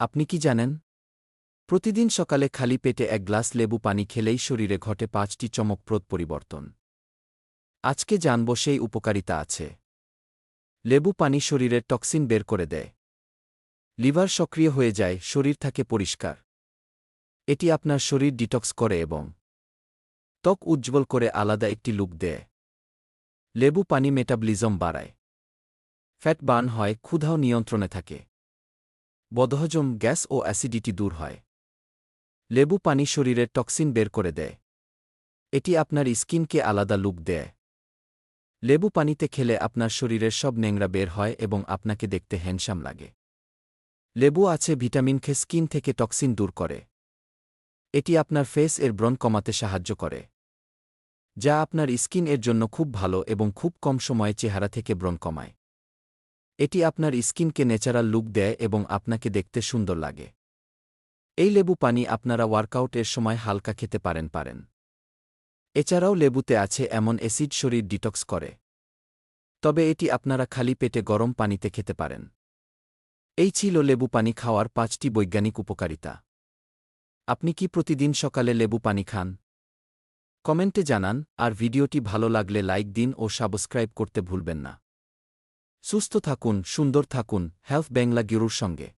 আপনি কি জানেন? প্রতিদিন সকালে খালি পেটে এক গ্লাস লেবু পানি খেলেই শরীরে ঘটে পাঁচটি চমকপ্রদ পরিবর্তন। আজকে জানব সেই উপকারিতা আছে। লেবু পানি শরীরের টক্সিন বের করে দেয়। লিভার সক্রিয় হয়ে যায়, শরীর থাকে পরিষ্কার। এটি আপনার শরীর ডিটক্স করে এবং ত্বক উজ্জ্বল করে আলাদা একটি লুক দেয়। লেবু পানি মেটাবলিজম বাড়ায়। ফ্যাট বার্ন হয়, ক্ষুধাও নিয়ন্ত্রণে থাকে। বদহজম গ্যাস ও অ্যাসিডিটি দূর হয়। লেবু পানি শরীরের টক্সিন বের করে দেয়। এটি আপনার স্কিনকে আলাদা লুক দেয়। লেবু পানিতে খেলে আপনার শরীরের সব নেংরা বের হয় এবং আপনাকে দেখতে হ্যান্ডসাম লাগে। লেবু আছে ভিটামিন খে স্কিন থেকে টক্সিন দূর করে। এটি আপনার ফেস এর ব্রণ কমাতে সাহায্য করে। যা আপনার স্কিন এর জন্য খুব ভালো এবং খুব কম সময়ে চেহারা থেকে ব্রণ কমায়। এটি আপনার স্কিনকে ন্যাচারাল লুক দেয় এবং আপনাকে দেখতে সুন্দর লাগে। এই লেবু পানি আপনারা ওয়ার্কআউটের সময় হালকা খেতে পারেন পারেন। এছাড়াও লেবুতে আছে এমন অ্যাসিড শরীর ডিটক্স করে। তবে এটি আপনারা খালি পেটে গরম পানিতে খেতে পারেন। এই ছিল লেবু পানি খাওয়ার পাঁচটি বৈজ্ঞানিক উপকারিতা। আপনি কি প্রতিদিন সকালে লেবু পানি খান? কমেন্টে জানান, আর ভিডিওটি ভালো লাগলে লাইক দিন ও সাবস্ক্রাইব করতে ভুলবেন না। সুস্থ থাকুন সুন্দর থাকুন হেলথ বেংলা গিরুর সঙ্গে।